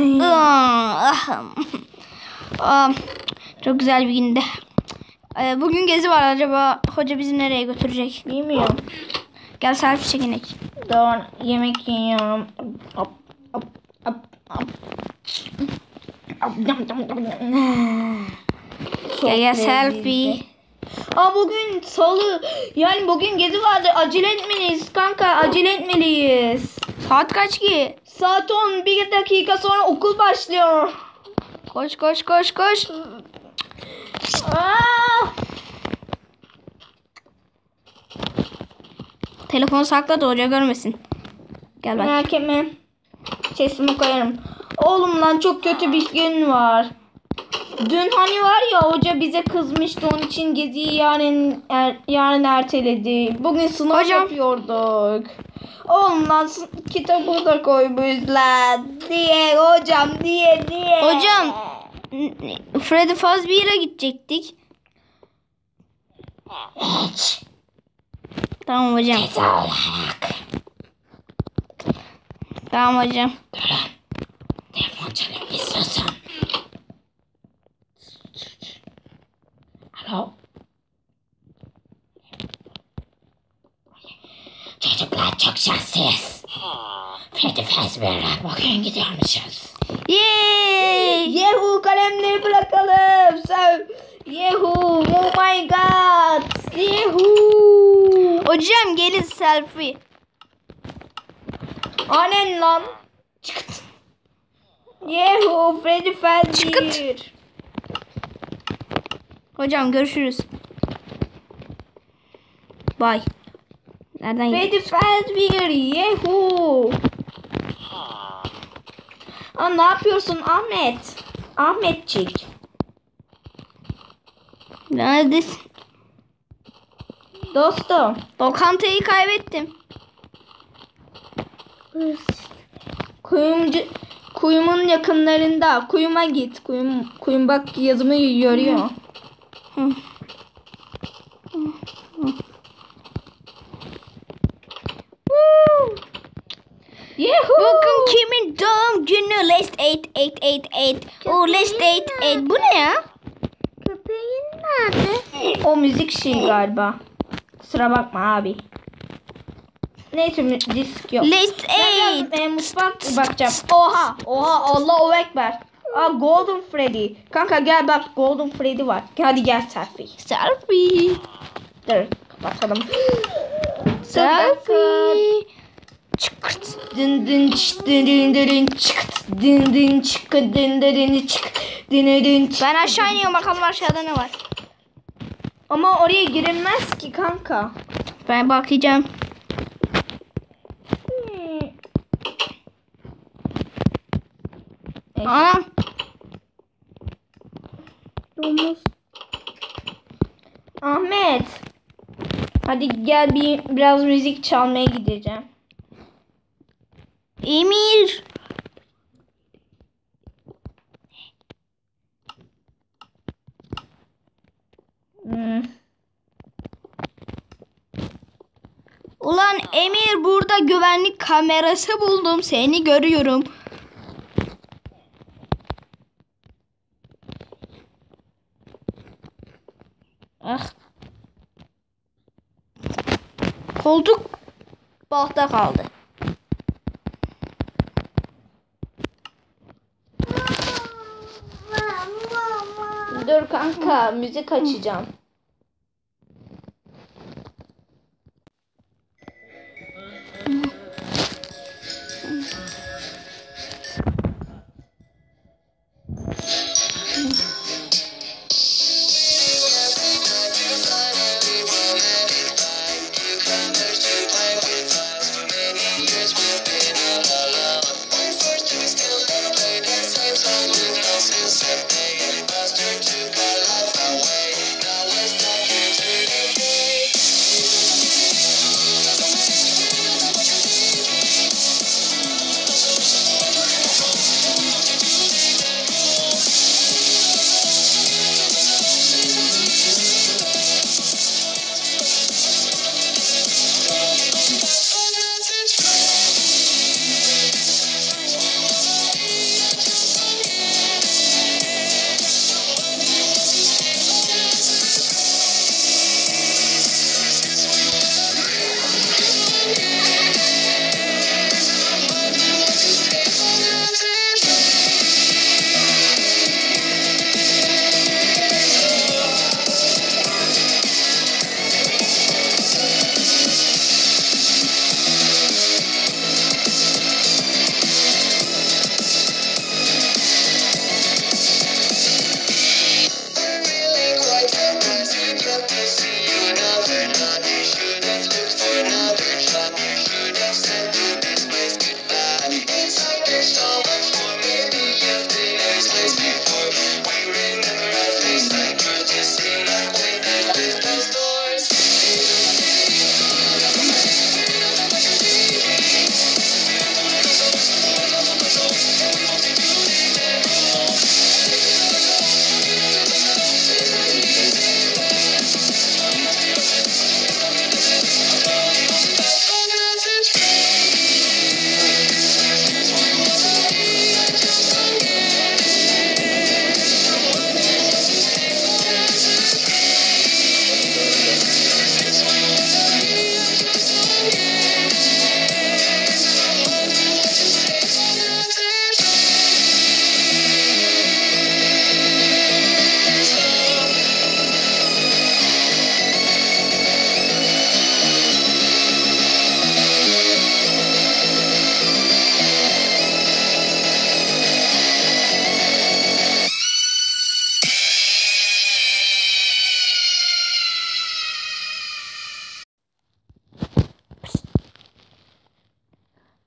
Ay. Ah. Ah, Çok güzel bir gündü. Ee, Bugün gezi var acaba hoca bizi nereye götürecek? Bilmiyorum. Gel selfie çekinek. Doğru yemek yiyorum. Hop, hop, hop, hop. Hop, dam, dam, dam, dam. Gel gel selfie. Aa bugün salı. Yani bugün gezi vardı. Acele etmeliyiz kanka. Acele etmeliyiz. Saat kaç ki? Saat 10. Bir dakika sonra okul başlıyor. Koş koş koş koş. Aa! Telefonu sakla da hoca görmesin. Gel bak. Merak etme. Sesimi koyarım. Oğlum lan çok kötü bir gün var. Dün hani var ya hoca bize kızmıştı onun için geziyi yarın er, yarın erteledi. Bugün sınav Hocam. yapıyorduk. Sı- kitabı da koymuşlar. Diye hocam diye diye. Hocam. Freddy Fazbear'a gidecektik. Hiç. Tamam hocam. olarak. Tamam hocam. Telefon çalıyor istiyorsan. Alo. Çocuklar çok şanslıyız. Freddy Fazbear'a bugün gidiyormuşuz. Yay! Yehu kalemleri bırakalım. Sen Yehu oh my god. Yehu. Hocam gelin selfie. Anen lan. Çıkıt. Yehu Freddy Fazbear. Hocam görüşürüz. Bye. Nereden? Freddy Fazbear yehu. Aa, ne yapıyorsun Ahmet? Ahmetçik. Neredesin? Dostum. Lokantayı kaybettim. Kuyumcu, kuyumun yakınlarında. Kuyuma git. Kuyum, kuyum bak yazımı görüyor. Bugün kimin doğum günü? List 8 8 8 8. O list 8 8. Bu ne ya? Köpeğin nerede? O müzik şey galiba. Kusura bakma abi. Neyse disk yok. List Ben 8. biraz, e, mutfak bakacağım. Oha. Oha. Allahu Ekber. Aa Golden Freddy. Kanka gel bak Golden Freddy var. Hadi gel selfie. Selfie. Dur kapatalım. Selfie. Çıkırt. Dın dın çık dın dın dın çık dın dın çık dın dın çık dın dın. Ben aşağı iniyorum bakalım aşağıda ne var. Ama oraya girilmez ki kanka. Ben bakacağım. Hmm. Anam. Domuz. Ahmet. Hadi gel bir biraz müzik çalmaya gideceğim. Emir. Hmm. Ulan Emir burada güvenlik kamerası buldum. Seni görüyorum. Ah. Koltuk balta kaldı. Dur kanka müzik açacağım.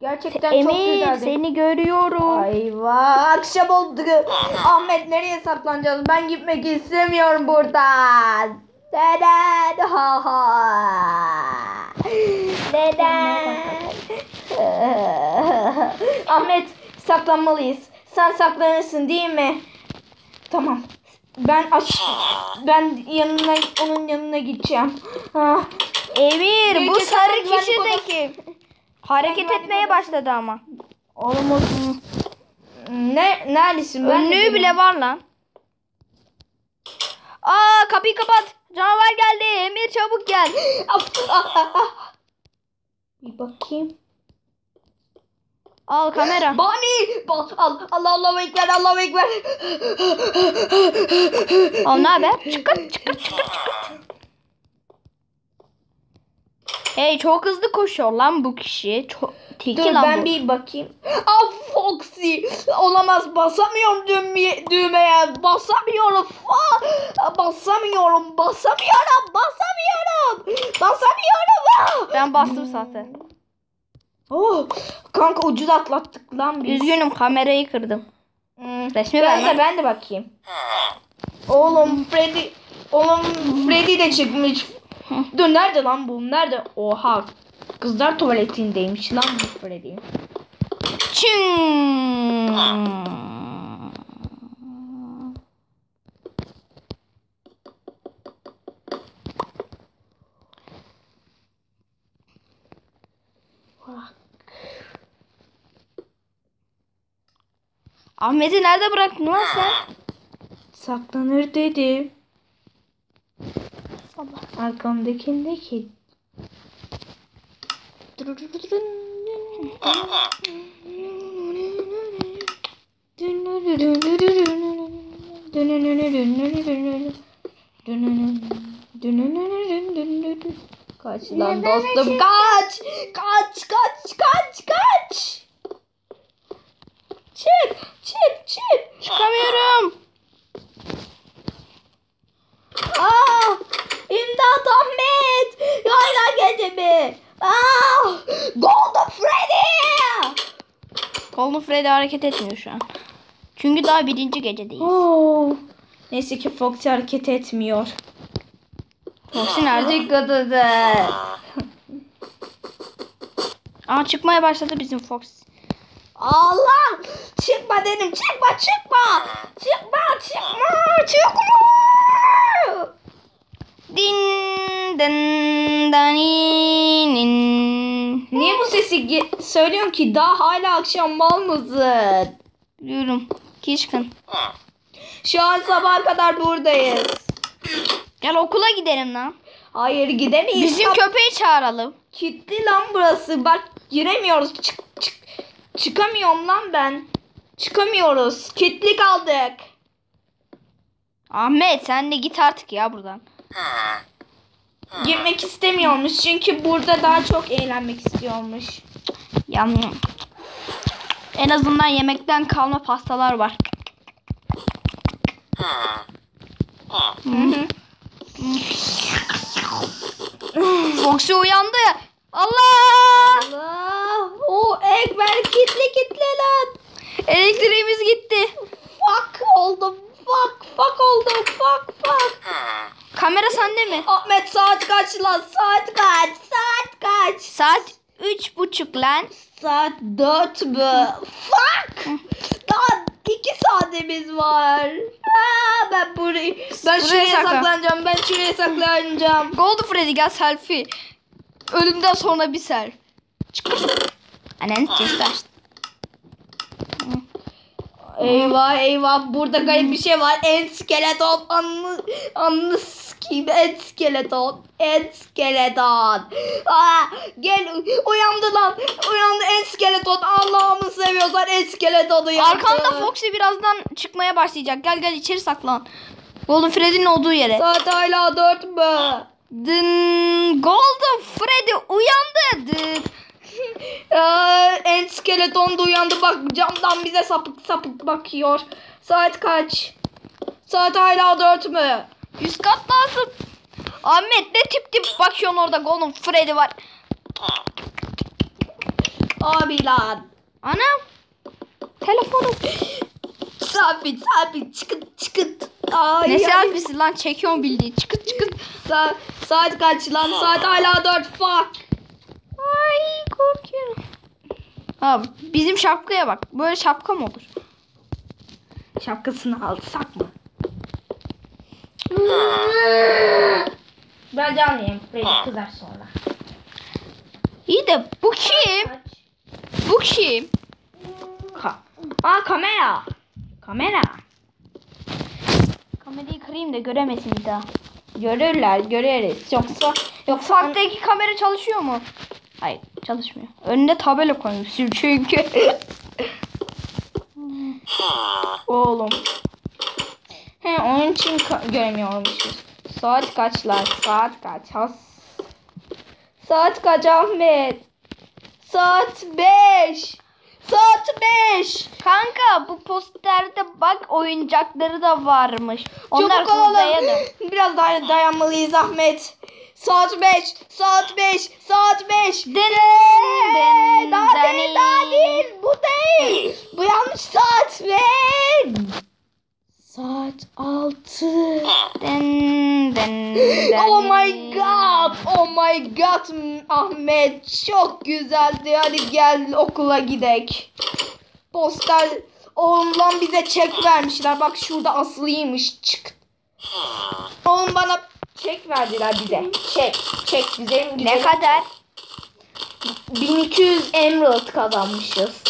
Gerçekten çok Emir güzeldi. seni görüyorum. Eyvah akşam oldu. Ahmet nereye saklanacağız? Ben gitmek istemiyorum buradan. Neden? Ha ha. Neden? Ahmet saklanmalıyız. Sen saklanırsın değil mi? Tamam. Ben aç ben yanına onun yanına gideceğim. Ah, Emir bu sarı kişi de kim? Hareket güvenlik etmeye başladı ama. oğlum o- ne neredesin? Ben Önlüğü bile var lan. Aa kapıyı kapat. Canavar geldi. Emir çabuk gel. Bir bakayım. Al kamera. Bani! Ba- Al, Allah Allahu Ekber, Allahu Ekber. Al ne haber? Çıkart çıkart çıkart çıkart. Hey çok hızlı koşuyor lan bu kişi. Çok teki Dur lan ben bu. bir bakayım. Ah Foxy! Olamaz basamıyorum düğmeye, düğmeye. Basamıyorum. Ah, basamıyorum, basamıyorum, basamıyorum. Basamıyorum. Ah! Ben bastım zaten. Oh, kanka ucuz atlattık lan biz. Üzgünüm kamerayı kırdım. Hmm. Resmi ben de ben de bakayım. Oğlum Freddy oğlum Freddy de çıkmış. Dur nerede lan bu? Nerede? Oha. Kızlar tuvaletindeymiş lan bu Freddy. Çın. Ahmet'i nerede bıraktın lan sen? Saklanır dedim. Arkamdakindeki. Kaç lan dostum kaç! Kaç kaç kaç kaç! Çık çık çık! Çıkamıyorum. Aa! İmdat Ahmet! Hala gece mi? Aa! Golden Freddy! Golden Freddy hareket etmiyor şu an. Çünkü daha birinci gecedeyiz. Oo. Neyse ki Foxy hareket etmiyor. Foxy nerede? Edin. Aa çıkmaya başladı bizim Fox. Allah! Çıkma dedim. Çıkma çıkma. Çıkma çıkma çıkma. Din din daninin. Niye bu sesi söylüyorsun ki daha hala akşam mal mısın? Biliyorum. Ki çıkın. Şu an sabaha kadar buradayız. Gel okula gidelim lan. Hayır gidemeyiz. Bizim Kap- köpeği çağıralım. Kilitli lan burası. Bak giremiyoruz. Çık, çık. Çıkamıyorum lan ben. Çıkamıyoruz. Kilitli kaldık. Ahmet sen de git artık ya buradan. Girmek istemiyormuş çünkü burada daha çok eğlenmek istiyormuş. Yan. En azından yemekten kalma pastalar var. Hı hı. Foxy uyandı. Allah! Allah. O Ekber kilitli kilitli lan. Elektriğimiz gitti. Fuck oldum. Fuck fuck oldum. Fuck fuck. Kamera sende mi? Ahmet saat kaç lan? Saat kaç? Saat kaç? Saat üç buçuk lan. Saat dört mü? Fuck! Daha iki saatimiz var. Aa, ben burayı, ben Buraya şuraya saklan. saklanacağım. Ben şuraya saklanacağım. Golden Freddy gel selfie. Ölümden sonra bir. Çık. Annen chest açtı. Eyvah eyvah burada garip bir şey var. En skeleton anlı anlı kim en skeleton en skeleton. Aa, gel uyandı lan uyandı en skeleton Allah'ımı seviyorsan en skeleton uyandı. Arkanda Foxy birazdan çıkmaya başlayacak. Gel gel içeri saklan. Golden Freddy'nin olduğu yere. Saat hala dört mü? Dın, Golden Freddy uyandı. Dın. Aa, en skeleton da uyandı bak camdan bize sapık sapık bakıyor. Saat kaç? Saat hala dört mü? Yüz kat lazım. Ahmet ne tip tip bakıyorsun orada Golden Freddy var. Abi lan. Anam. Telefonum. Sabit sabit çıkıt çıkıt. Ay, Ne selfie'si lan çekiyorum bildiğin. Çıkıt çıkıt. Sa- saat kaç lan? Saat hala 4 fuck. Ay korkuyorum. Ha bizim şapkaya bak. Böyle şapka mı olur? Şapkasını alsak mı? Ben canlıyım. Beni kızar sonra. İyi de bu kim? Bu kim? Ka Aa kamera. Kamera. Kamerayı kırayım da göremesin bir daha. Görürler göreriz. Yoksa yoksa Ufaktaki kamera çalışıyor mu? Hayır çalışmıyor. Önüne tabela koymuşsun çünkü. oğlum. He onun için göremiyormuşuz. Saat kaçlar? Saat kaç? Has. Saat kaç Ahmet? Saat 5. Saat 5. Kanka bu posterde bak oyuncakları da varmış. Onlar Çabuk olalım. Biraz daha dayanmalıyız Ahmet. Saat 5. Saat 5. Saat 5. Den, god Ahmet. Çok güzeldi. Hadi gel okula gidek. Poster Oğlum lan bize çek vermişler. Bak şurada asılıymış. Çık. Oğlum bana çek verdiler bize. Çek. Çek bize. Ne kadar? 1200 emerald kazanmışız.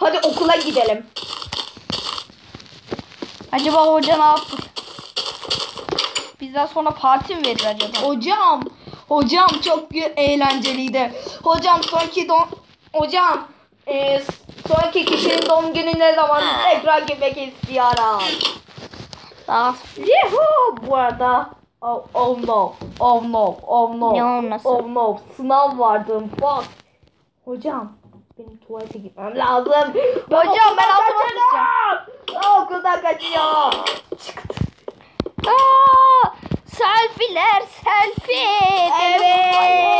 Hadi okula gidelim. Acaba hoca ne yaptı? Bizden sonra parti mi verir acaba? Hocam, hocam çok eğlenceliydi. Hocam sonraki don hocam e, sonraki kişinin doğum günü ne zaman tekrar girmek istiyorum. Daha Yuhu bu arada oh, oh no, oh no, oh no, Ne olması? oh no, sınav vardı. Fuck. Hocam benim tuvalete gitmem lazım. Hocam, ben altıma. Ben Okuldan kaçıyor. Aa, Selfiler selfie. Evet. evet.